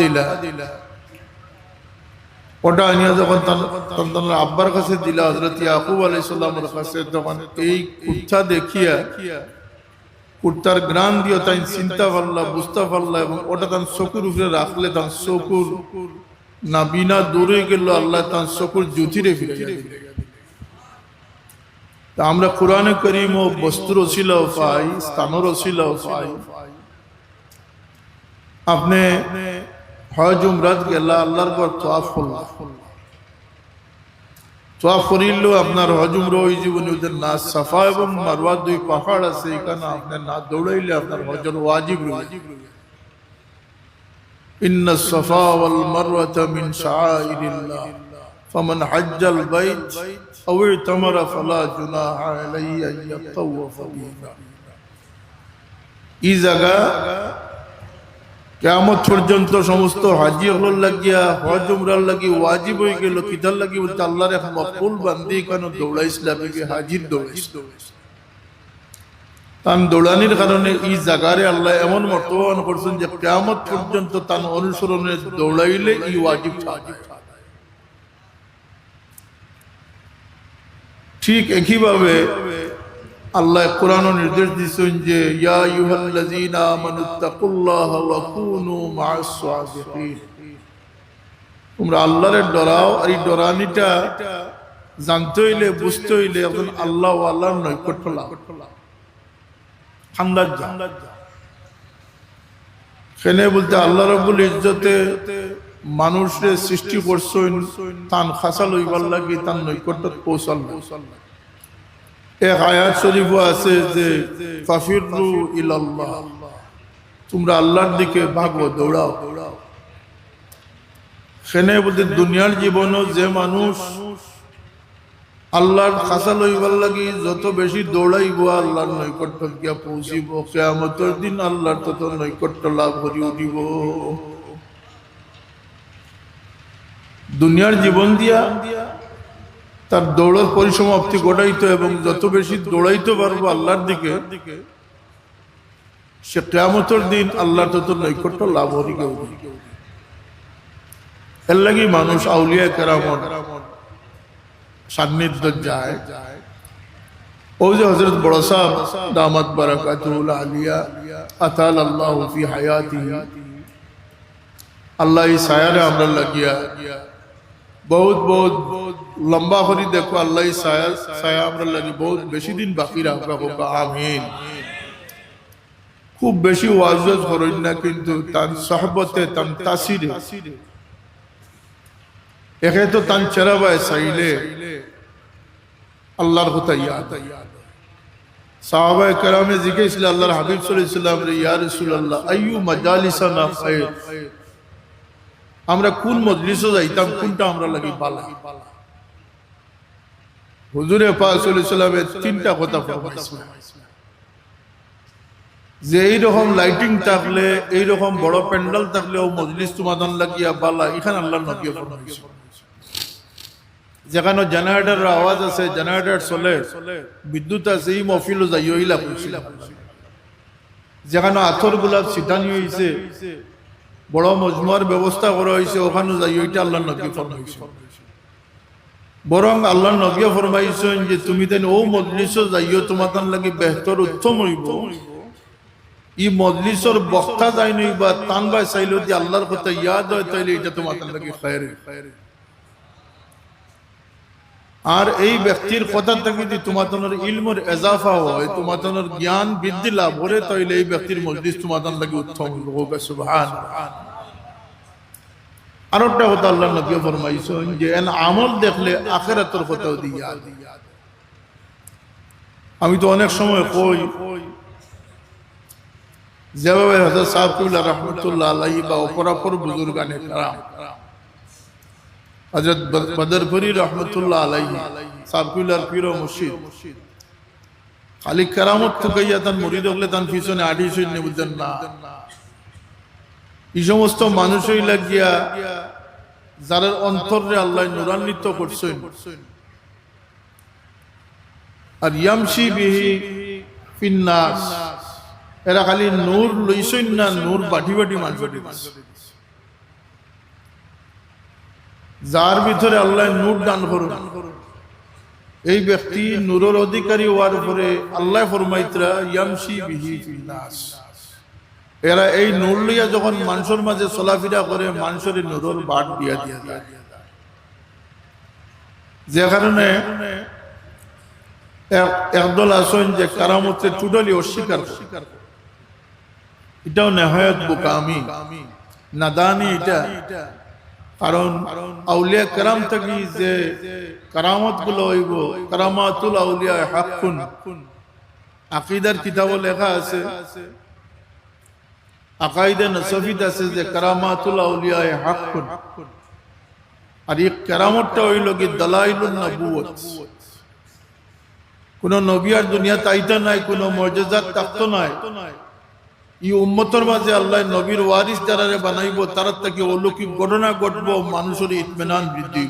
দিলা। ওটা আনিয়া যখন তার আব্বার কাছে দিলা হজরত ইয়াকুব আলাইসাল্লামের কাছে, তখন এই কুর্তা দেখিয়া, কুর্তার গ্রান দিয়ে তাই চিন্তা পারলা বুঝতে পারলা এবং ওটা তার চকুর উপরে রাখলে তার চকুর না বিনা দূরে গেল আল্লাহ তার চকুর জ্যোতিরে ফিরে তা আমরা কোরআনে করিম ও বস্তুর ওসিলাও পাই স্থানের ওসিলাও পাই। আপনি হজ উমরাত গেলা আল্লাহর পর তোয়াফ করলা তোয়াফ করিলেও আপনার হজ উমরা ওই জীবনে ওদের না সাফা এবং মারওয়া দুই পাহাড় আছে এখানে আপনি না দৌড়াইলে আপনার হজর ওয়াজিব রয়েছে إن الصفا والمروة من شعائر الله فمن حج البيت أو اعتمر فلا جناح عليه أن يطوف بهما এই জায়গা কেমন পর্যন্ত সমস্ত হাজি হল লাগিয়া, হজ উমরার লাগি, ওয়াজিব হয়ে গেল, কিতার লাগি বলতে আল্লাহর এক মকবুল বান্দি, কেন দৌড়াইছিলাম হাজির দৌড়াইছিল তান দৌড়ানির কারণে এই জাগারে আল্লাহ এমন মর্তবান করছেন যে কেমত পর্যন্ত তান অনুসরণে দৌড়াইলে এই ওয়াজিব ঠিক একইভাবে আল্লাহ কোরআন নির্দেশ দিচ্ছেন যে, ইয়া ইউহাল্লাযীনা আমানুত্তাকুল্লাহ ওয়া কুনু মা'আস সাদিকিন। তোমরা আল্লাহরে ডরাও আর এই ডরানিটা জানতে হইলে, বুঝতে হইলে এখন আল্লাহ আল্লাহর নৈকট্য লাভ। ঠান্ডার যা। সেনে বলতে, আল্লাহ রব্বুল ইজ্জতে মানুষের সৃষ্টি করছেন, তান খাসা লইবার লাগি তার নৈকট্য কৌশল এক আয়াত শরীফ আছে যে, ফাফিরু ইলাল্লাহ, তোমরা আল্লাহর দিকে ভাগো, দৌড়াও। দৌড়াও সেনে বলতে দুনিয়ার জীবনও যে মানুষ আল্লাহর খাসা লইবার লাগি যত বেশি দৌড়াইব, আল্লাহর নৈকট্য গিয়া পৌঁছিব, কেয়ামতের দিন আল্লাহর তত নৈকট্য লাভ করি উঠিব দুনিয়ার জীবন দিয়া তার দৌড়ের পরিসমাপ্তি ঘটাইতো এবং যত বেশি দৌড়াইতে পারব আল্লাহর দিকে, সে কেয়ামতের দিন আল্লাহর তত নৈকট্য লাভ করি কেউ এর লাগি মানুষ আউলিয়া কেরামত সান্নিধ্য যায়। ও যে হজরত বড় সাহেব দামাত বারাকাতুল আলিয়া আতাল আল্লাহ হায়াতি আল্লাহ এই সায়ারে আমরা লাগিয়া বহুত বহুত লম্বা করি দেখো আল্লাহ সায়া সায়া আমরা লাগি বহুত বেশি দিন বাকি রাখা হোক আমিন। খুব বেশি ওয়াজ করেন না কিন্তু তার সহবতে তার তাসিরে একে তো তান চেরাবায় চাইলে। আল্লাহর কথা ইয়াদ সাহাবায়ে কেরামে জিজ্ঞেসছিল আল্লাহর হাবিব আলাইহি ইয়া রাসূলুল্লাহ আইয়ু মাজালিসানা খায়র আমরা কোন মজলিসে যাইতাম, কোনটা আমরা লাগি বালা? হুজুরে আলাইহি তিনটা কথা যে এইরকম লাইটিং থাকলে, এইরকম বড় প্যান্ডেল থাকলে ও মজলিস তোমাদের লাগিয়া বালা, এখানে আল্লাহ যেখানে জেনারেটরের আওয়াজ আছে, জেনারেটর চলে, বিদ্যুৎ আছে, এই মফিলও যাই হইলা যেখানে আথর গোলাপ ছিটানি হয়েছে বড় মজমুয়ার ব্যবস্থা করা হয়েছে, ওখানে যাই, ওইটা আল্লাহ নবী ফরমাইছেন বরং আল্লাহ নবী ফরমাইছেন যে, তুমি তেন ও মজলিস যাইও, তোমার লাগি বেহতর উত্তম হইব। ই মজলিসর বক্তা যাই নই বা তান বাই চাইল যে আল্লাহর কথা ইয়াদ হয়, তাইলে এটা তোমার লাগে খায়ের খায়রে। আর এই ব্যক্তির কথা থেকে যদি তোমাদের ইলমের এজাফা হয় তোমাদের জ্ঞান বৃদ্ধি লাভ করে তাইলে এই ব্যক্তির মজলিস তোমাদের লাগে উত্তম হোক সুবহান আর একটা কথা আল্লাহ নবী ফরমাইছেন যে, এন আমল দেখলে আখেরাতের কথাও দিয়ে আমি তো অনেক সময় কই যেভাবে হজরত সাহবুল্লাহ রহমতুল্লাহ আলাইহি বা অপরাপর বুজুর্গানে কারাম। হজরত বদরপুরি রহমতুল্লাহ আলাইহি, সাবকুলার পীর মুর্শিদ। খালি কেরামত তো কইয়া তান মুরিদ হলে তান পিছনে বুঝতেন না। এই সমস্ত মানুষই লাগিয়া যারা অন্তরে আল্লাহ নুরান্বিত করছেন। আর ইয়ামসি বিহি ফিন্নাস এরা খালি নূর লইছেন না, নূর বাটি বাটি মানুষ যার ভিতরে আল্লাহ নূর দান করুন। এই ব্যক্তি নূরের অধিকারী হওয়ার পরে আল্লাহ ফরমাইতরা এরা এই নূর লইয়া যখন মানুষের মাঝে চলাফেরা করে, মানুষের নূরের বাট দিয়া দিয়া যায়। যে কারণে এক- একদল আসেন যে কারামতে টুটালি অস্বীকার করে। এটাও নেহায়ত বোকামি। নাদানি এটা। কারণ আউলিয়া কারাম থাকি যে কারামতগুলো হইব, কারামাতুল আউলিয়া হাক্কুন। আকিদার কিতাব লেখা আছে। আকাইদে নসফিদ আছে যে কারামাতুল আউলিয়া হাক্কুন। আর এই কারামতটা হইল কি দালাইলুন নবুয়ত কোন নবী আর দুনিয়া তাইতা নাই, কোন মর্যাদার তাক্ত নাই। এই উম্মতর মাঝে আল্লাহ নবীর ওয়ারিস যারা বানাইব তার থেকে অলৌকিক ঘটনা ঘটবো, মানুষের ইতমেনান বৃদ্ধি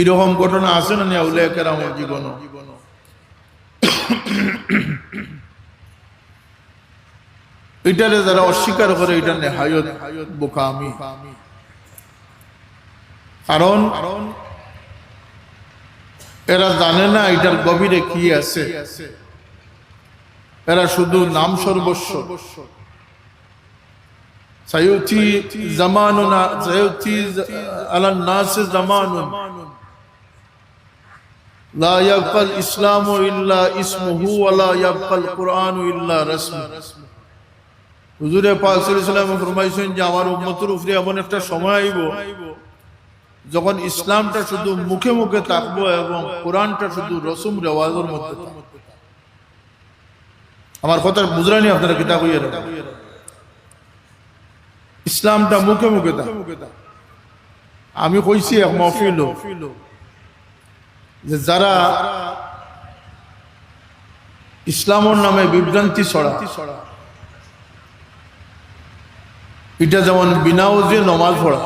এরকম ঘটনা আছে না নি আউলিয়া কেরামের জীবন? এটারে যারা অস্বীকার করে, এটা নেহায়ত বোকামি। কারণ এরা জানে না এটার গভীরে কি আছে আছে। এরা শুধু নাম সর্বস্ব। সায়ুতি জামানুনা সায়ুতি আলা নাস জামানুন। লা ইয়াবকাল ইসলামু ইল্লা ইসমুহু ওয়া লা ইয়াবকাল কুরআনু ইল্লা রাসমু হুজুরে পাক সাল্লাল্লাহু আলাইহি ফরমাইছেন যে আমার উম্মতের উপরে এমন একটা সময় আইব যখন ইসলামটা শুধু মুখে মুখে থাকব এবং কোরআনটা শুধু রসুম রেওয়াজের মধ্যে থাকব। আমার কথা বুঝলানি আপনারা কিতাব হইয়া ইসলামটা মুখে মুখে। আমি কইছি এক মহফিল যে যারা ইসলামের নামে বিভ্রান্তি ছড়া, এটা যেমন বিনা উজে নমাজ পড়া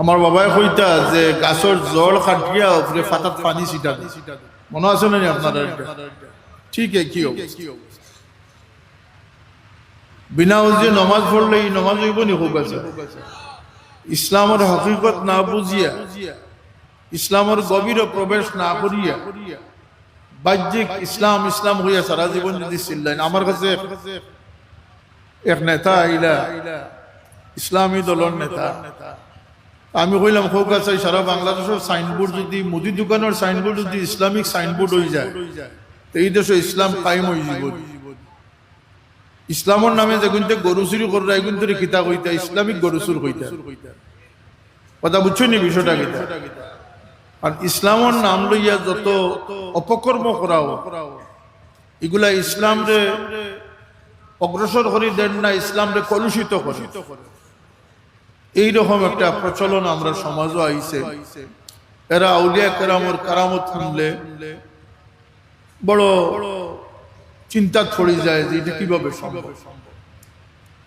আমার বাবাই কইতা যে গাছর জল কাটিয়া ফাটাত পানি ছিটা। মনে আছে না আপনার? ঠিক অবস্থা? বিনা উজে নমাজ পড়লে এই নমাজ হইব নি হোক আছে ইসলামের হকিকত না বুঝিয়া, ইসলামের গভীর প্রবেশ না করিয়া বাহ্যিক ইসলাম ইসলাম হইয়া সারা জীবন যদি চিল্লেন আমার কাছে এক নেতা আইলা, ইসলামী দলের নেতা আমি কইলাম হোক আছে, সারা বাংলাদেশের সাইনবোর্ড যদি, মুদি দোকানের সাইনবোর্ড যদি ইসলামিক সাইনবোর্ড হয়ে যায় এই দেশে ইসলাম কায়েম হয়ে যাব ইসলামের নামে যে কিন্তু গরু চুরি করা এই কিন্তু কিতা কইতা ইসলামিক গরু চুর কইতা কথা বুঝছ নি বিষয়টা কিতা আর ইসলামের নাম লইয়া যত অপকর্ম করাও, এগুলা ইসলাম রে অগ্রসর করি দেন না ইসলাম রে কলুষিত করে। এইরকম একটা প্রচলন আমরা সমাজও আইছে। এরা আউলিয়া কেরামর কারামত শুনলে বড় চিন্তা ছড়ি যায় যে এটা কীভাবে সম্ভব?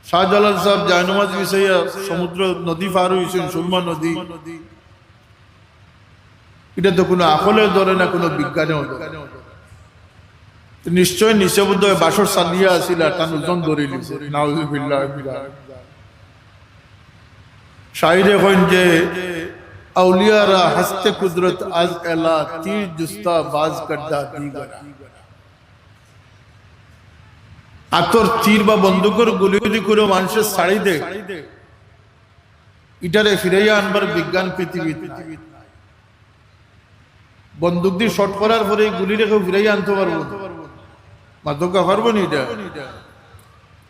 শাহজালাল সাহেব জায়নমাজ বিষয়া সমুদ্র নদী পার হয়েছেন, সুরমা নদী। এটা তো কোনো আকলে ধরে না, কোনো বিজ্ঞানেও। নিশ্চয় নিঃশব্দ বাসর সালিয়া আসিল তার ওজন ধরে নাউজুবিল্লাহ শাইরে কইন যে আতর তীর বা বন্দুকের গুলি করে মানুষের দে ইটারে ফিরাইয়া আনবার বিজ্ঞান পৃথিবীতে নাই। বন্দুক দিয়ে শট করার পরে গুলি রেখে ফিরাইয়া আনতে পারব। মাদকা পারব নি এটা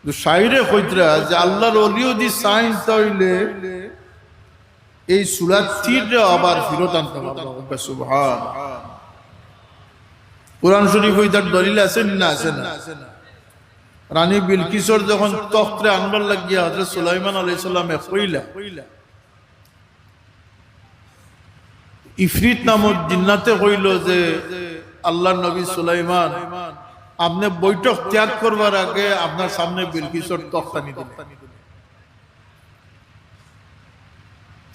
তো শাইরে কইতরা যে আল্লাহর অলিও দি সাইন্স হইলে এই সুরাত তীরটা আবার ফিরত আনতে পারব সুবহান। কোরআন শরীফ হইতার দলিল আছে না আছে না? রানী বিলকিসর যখন তখ্তে আনবার লাগিয়া হজরত সুলাইমান আলাইহিস সালামে কইলা, ইফরিত নামক জিন্নাতে কইল যে আল্লাহ নবী সুলাইমান, আপনি বৈঠক ত্যাগ করবার আগে আপনার সামনে বিলকিসর তখতানি দিলেন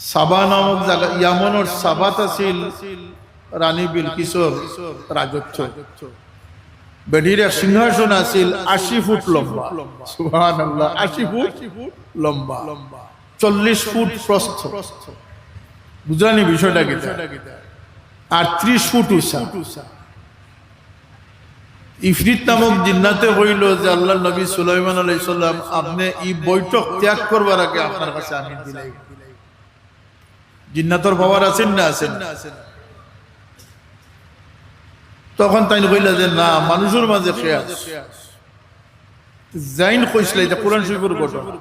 সাবা নামক জায়গা ইয়ামনের সাবাত আছিল রানী বিলকিসর রাজত্ব। বেডির সিংহাসন আছিল আশি ফুট লম্বা। সুবহানাল্লাহ, আশি ফুট লম্বা। চল্লিশ ফুট প্রস্থ। বুঝলানি বিষয়টা কি? আর ত্রিশ ফুট উষা ইফরিত নামক জিন্নাতে হইল যে আল্লাহ নবী সুলাইমান আলাইসাল্লাম আপনি এই বৈঠক ত্যাগ করবার আগে আপনার কাছে আমি দিলাই জিন্নাতর পাওয়ার আছেন না আছেন তখন তাই কইলা যে, না, মানুষের মাঝে জাইন কইছিল এটা কোরআন শরীফের ঘটনা।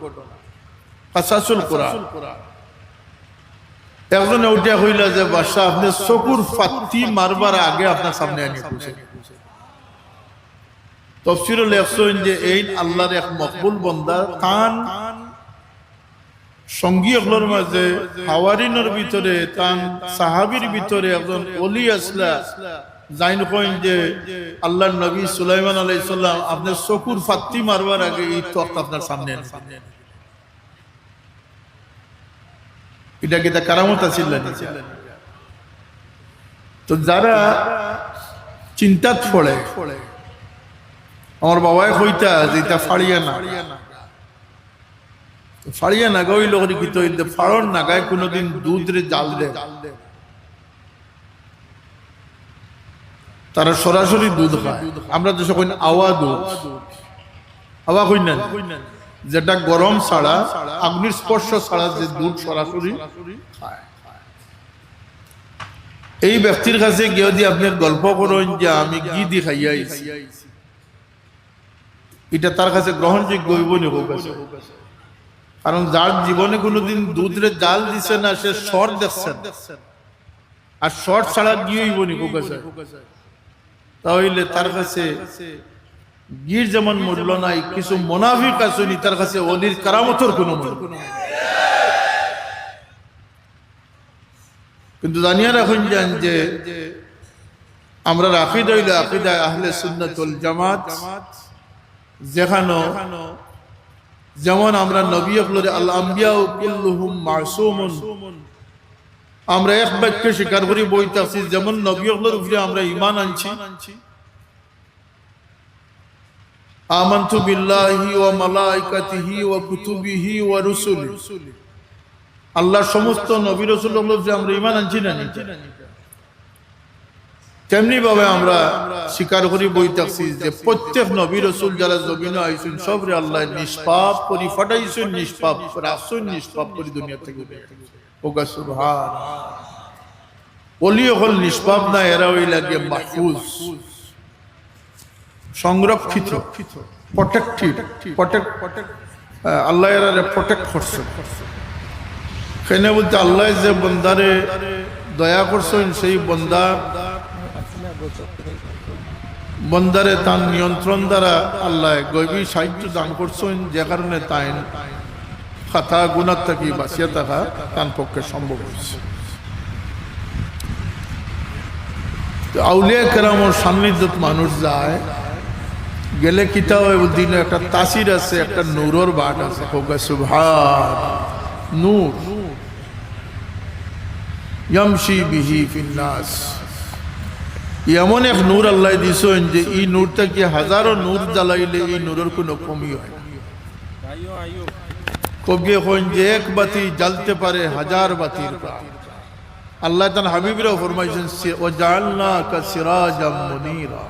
কোরআন। উঠিয়া কইলা যে, বাদশাহ, আপনি চকুর ফাত্তি মারবার আগে আপনার সামনে আনি খুঁজে। তফসিরও লেখছেন যে, এই আল্লাহর এক মকবুল বন্দা তান সঙ্গী মাঝে, হাওয়ারিনের ভিতরে, তান সাহাবির ভিতরে একজন অলি আসলা, জাইন কইন যে আল্লাহ নবী সুলাইমান আলাইহিস সালাম আপনার চকুর ফাত্তি মারবার আগে এই আপনার সামনে এটা কারামত আছিল তো যারা চিন্তাত পড়ে, আমার বাবাই কইতা যে এটা ফাড়িয়া না। ফাড়িয়া না গইল করি কি তো ফাড়ন না গায়ে, কোনোদিন দুধ রে জাল দে। তারা সরাসরি দুধ খায়। আমরা তো সকল আওয়া দুধ। আওয়া কই না? যেটা গরম ছাড়া, আগ্নির স্পর্শ ছাড়া যে দুধ সরাসরি খায়। এই ব্যক্তির কাছে গিয়ে দিয়ে আপনি গল্প করেন যে আমি কি দি খাইয়া আইছি এটা তার কাছে গ্রহণযোগ্য হইব নি হোক আছে। কারণ যার জীবনে কোনোদিন দুধরে জাল দিছে না, সে শর্ট দেখছেন আর শর্ট ছাড়া গিয়ে হইব নি হোক আছে। তাহলে তার কাছে গির যেমন মূল্য নাই, কিছু মোনাফিক আছে নি, তার কাছে অনির কারামতর কোনো। কিন্তু জানিয়া রাখুন যান যে আমরা রাখি হইলে আকিদায় আহলে সুন্নাতুল জামাত, যেখানো যেমন আমরা নবী অকলরে আল্লাহ আম্বিয়া কুল্লুহুম মাসুমুন। আমরা এক বাক্যে স্বীকার করি বইতাছি যেমন নবী অকলের উপরে আমরা ঈমান আনছি। আল্লাহর সমস্ত নবী উপরে আমরা ঈমান আনছি না? তেমনি ভাবে আমরা স্বীকার করি বই থাকছি যে প্রত্যেক নবী রসুল যারা জমিন আইসুন সবরে আল্লাহ নিষ্পাপ করি ফাটাইছেন, নিষ্পাপ রাসুন নিষ্পাপ করি দুনিয়া থেকে ওগা সুবহান অলি হল নিষ্পাপ না, এরা ওই লাগে মাহফুজ, সংরক্ষিত প্রটেক্টিভ প্রটেক্ট আল্লাহ এরা প্রটেক্ট করছে কেন বলতে আল্লাহ যে বন্দারে দয়া করছেন, সেই বন্দা বন্দারে তার নিয়ন্ত্রণ দ্বারা আল্লাহ গৈবী সাহিত্য দান করছেন, যে কারণে তাই খাতা গুণার থাকি বাঁচিয়ে থাকা তার পক্ষে সম্ভব হয়েছে। আউলিয়া কেরামর সান্নিধ্যত মানুষ যায়, গেলে কিতাব দিনে একটা তাসির আছে, একটা নূরর বাট আছে সুভার নূর। ইয়ামশি বিহি ফিন্নাস এমন এক নূর আল্লাহ দিছেন যে এই নূরটা হাজারো নূর জ্বালাইলে এই নূরের কোনো কমি হয়। কবি হন যে এক বাতি জ্বালতে পারে হাজার বাতির প্রাণ আল্লাহ তান হাবিবরাও ফরমাইছেন ও জালনা কা সিরাজাম মুনীরা।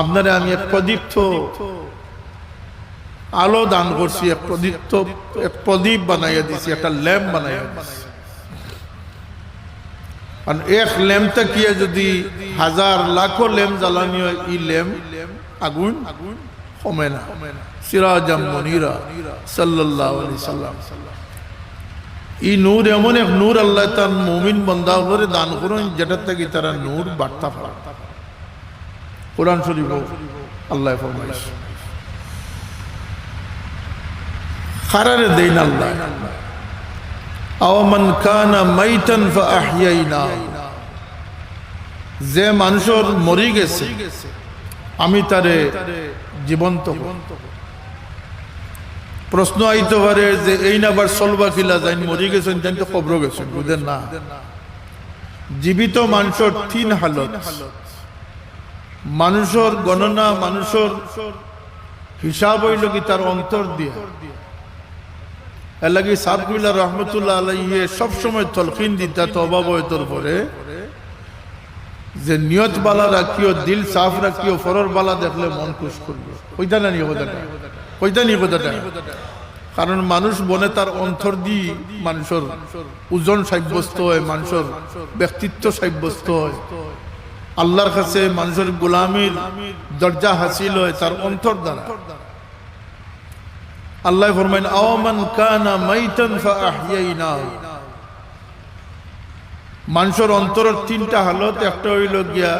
আপনারা আমি এক প্রদীপ্ত আলো দান করছি, এক প্রদীপ্ত, এক প্রদীপ বানাইয়া দিছি, একটা ল্যাম্প বানাইয়া দিছি। এক ল্যাম্পটা কি যদি হাজার লাখো ল্যাম্প জ্বালানি হয়, ই ল্যাম্প আগুন কমে না। সিরাজাম মনিরা সাল্লাল্লাহু আলাইহি সাল্লাম। এই নূর এমন এক নূর, আল্লাহ তার মুমিন বন্দা হলে দান করুন, যেটার থেকে তারা নূর বার্তা পায়। কোরআন শরীফ আল্লাহ ফরমাইছে খারারে দেন আল্লাহ। যে মানুষের মরি গেছে, আমি তারে জীবন্ত। প্রশ্ন আইতে পারে যে এই না আবার চলবা কিলা যাই মরি গেছেন তেন তো খবর গেছেন, বুঝেন না? জীবিত মানুষের তিন হালত। মানুষের গণনা, মানুষের হিসাব হইল কি তার অন্তর দিয়ে? এর লাগি সাদকুল্লাহ রহমতুল্লাহ আলাইহে সবসময় তলকিন দিতা পরে। যে নিয়ত বালা রাখিও, দিল সাফ রাখিও, ফরর বালা দেখলে মন খুশ করবে। না কারণ মানুষ বনে তার অন্তর দি মানুষের ওজন সাব্যস্ত হয়, মানুষের ব্যক্তিত্ব সাব্যস্ত হয়। আল্লাহর কাছে মানুষের গোলামির দরজা হাসিল হয় তার অন্তর দ্বারা। আল্লাহ ফরমাইন আওয়ামান কানা মাইতান ফাআহইয়াইনাহু মানুষের অন্তরের তিনটা হালত, একটা হইল গিয়া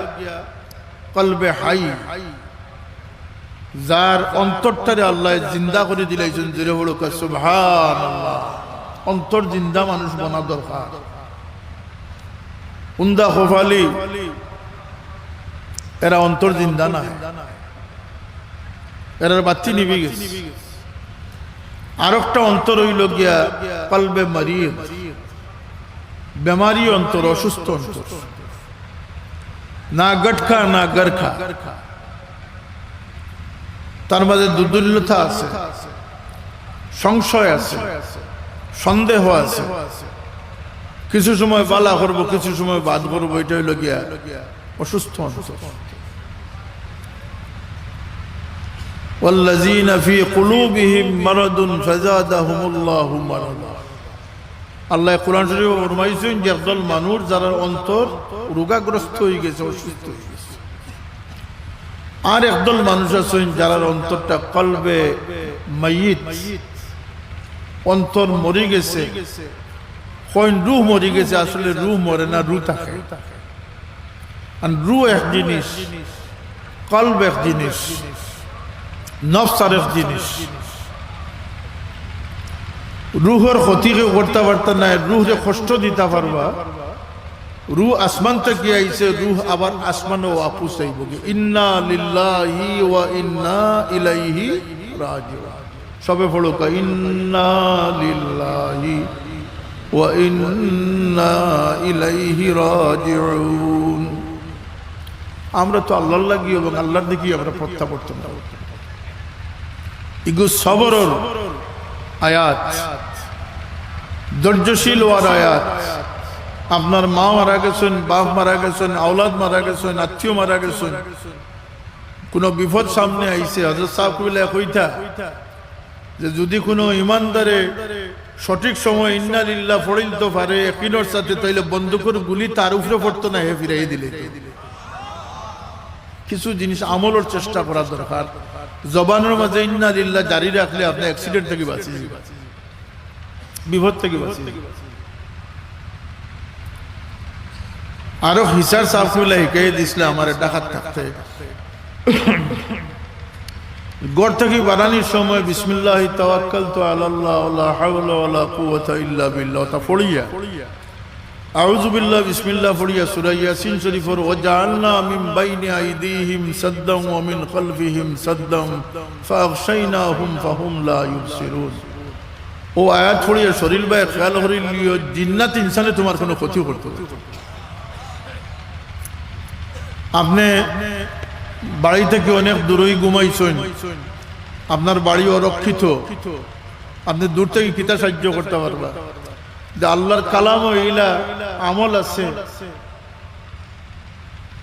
কলবে হাই। যার অন্তরটারে আল্লাহ জিন্দা করে দিলাইছেন জুড়ে বড় সুবহান অন্তর জিন্দা মানুষ বনা দরকার। উন্দা খোফালি এরা অন্তর জিন্দা না এরার বাচ্চি নিবি গেছে। আর একটা অন্তর হইল গিয়া কলবে মারিয়ে। বেমারি অন্তর, অসুস্থ অন্তর। না গটখা না গরখা তার মাঝে দুর্দুল্যতা আছে, সংশয় আছে, সন্দেহ আছে। কিছু সময় বালা করব, কিছু সময় বাদ করব, এটা হইল গিয়া অসুস্থ অন্তর। والذين في قلوبهم مرض فزادهم الله مرضا আল্লাহ কোরআন শরীফ ফরমাইছেন যে একদল মানুষ যারা অন্তর রোগাগ্রস্ত হয়ে গেছে অসুস্থ হয়ে গেছে আর একদল মানুষ আছেন যারা অন্তরটা কলবে মাইত অন্তর মরে গেছে কইন রুহ মরে গেছে আসলে রুহ মরে না রু থাকে আর রু এক জিনিস কলব এক জিনিস নফস আর এক জিনিস। রুহর ক্ষতি কেউ করতে পারত না রুহরে কষ্ট দিতে পারবা। রুহ আসমান থেকে আইছে, রুহ আবার আসমান ও আপুস ইন্না লিল্লাহি ওয়া ইন্না ইলাইহি রাজিউন। সবে পড়ো কা, ইন্না লিল্লাহি ওয়া ইন্না ইলাইহি রাজিউন। আমরা তো আল্লাহর লাগি এবং আল্লাহর দিকে আমরা প্রত্যাবর্তন করব। আয়াত। ধৈর্যশীল ওয়ার আয়াত। আপনার মা মারা গেছেন, বাপ মারা গেছেন, আওলাদ মারা গেছেন, আত্মীয় মারা গেছেন। কোন বিপদ সামনে আইছে। হজরত সাহেব যে, যদি কোনো ইমানদারে সঠিক সময় ইন্নালিল্লাহ ফড়িল তো পারে একিনোর সাথে, তাইলে বন্দুকের গুলি তার উপরে পড়তো না, হে ফিরাই দিলে। কিছু জিনিস আমলের চেষ্টা করা দরকার। জবানের মাঝে ইন্নালিল্লাহ জারি রাখলে আপনি অ্যাক্সিডেন্ট থেকে বাঁচিয়ে। বিপদ থেকে বাঁচিয়ে। আরও হিসার সাফুল্লাহ হিকাই দিছিল আমার ডাকাত থাকতে গড় থেকে বানানির সময় বিসমিল্লাহ তাওয়াক্কাল তো আল্লাহ ওলা হাওলা ওলা কুওয়াতা ইল্লা বিল্লাহ তা পড়িয়া আউযু বিল্লাহ, বিসমিল্লাহ পড়িয়া সূরা ইয়াসিন শরীফের ওয়াজআলনা মিন বাইনি আইদিহিম সাদ্দাম ওয়া মিন খালফিহিম সাদ্দাম ফাগশাইনাহুম ফাহুম লা ইউবসিরুন। ও আয়াত পড়িয়া শরীর ভাই, খেয়াল করিল জিন্নাত ইনসানে তোমার কোনো ক্ষতি করতে আপনি বাড়ি থেকে অনেক দূরই ঘুমাইছেন? আপনার বাড়ি অরক্ষিত? আপনি দূর থেকে কিতা সাহায্য করতে পারবা? যে আল্লাহর কালাম ও ইলা আমল আছে।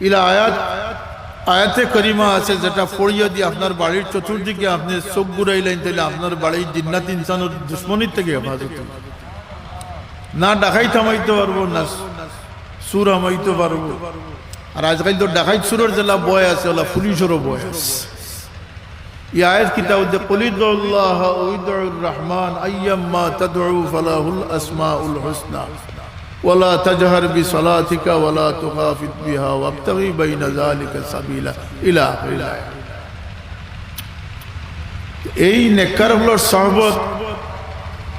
ইলা আয়াত, আয়াতে করিমা আছে যেটা পড়িয়ে দিয়ে আপনার বাড়ির চতুর্দিকে আপনি চোখ ঘুরাইলেন তাহলে আপনার বাড়ির জিন্নাত ইনসানের দুশ্মনির থেকে হেফাজত না ডাকাই থামাইতে পারব, না সুর হামাইতে পারব। আর আজকাল তো ডাকাইত সুরের জেলা বয় আছে, ওলা পুলিশেরও বয় আছে। এই আয়াত কিতাব দে কলিদুল্লাহ উইদুর রহমান আইয়াম্মা তাদউ ফালাহুল আসমাউল হুসনা ولا تجهر بصلاتك ولا تخافت بها وابتغي بين ذلك سبيلا الى اخر الآية এই নেককার হলোর সহবত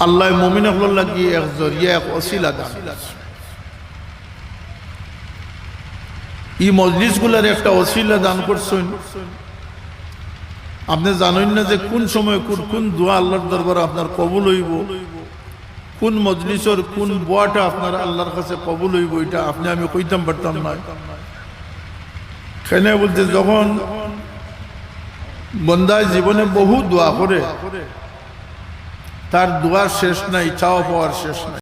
আল্লাহ মুমিন হলোর লাগিয়ে এক জরিয়া এক অসিলা দান করেছে। এই মজলিসগুলোর একটা অশিলা দান করছেন আপনি জানেন না যে কোন সময় কোন কোন দোয়া আল্লাহর দরবারে আপনার কবুল হইব? কোন মজলিসের কোন বোয়াটা আপনার আল্লাহর কাছে কবুল হইব এটা আপনি আমি কইতাম পারতাম না। সেখানে বলতে যখন বন্দায় জীবনে বহু দোয়া করে, তার দোয়ার শেষ নাই, চাওয়া পাওয়ার শেষ নাই।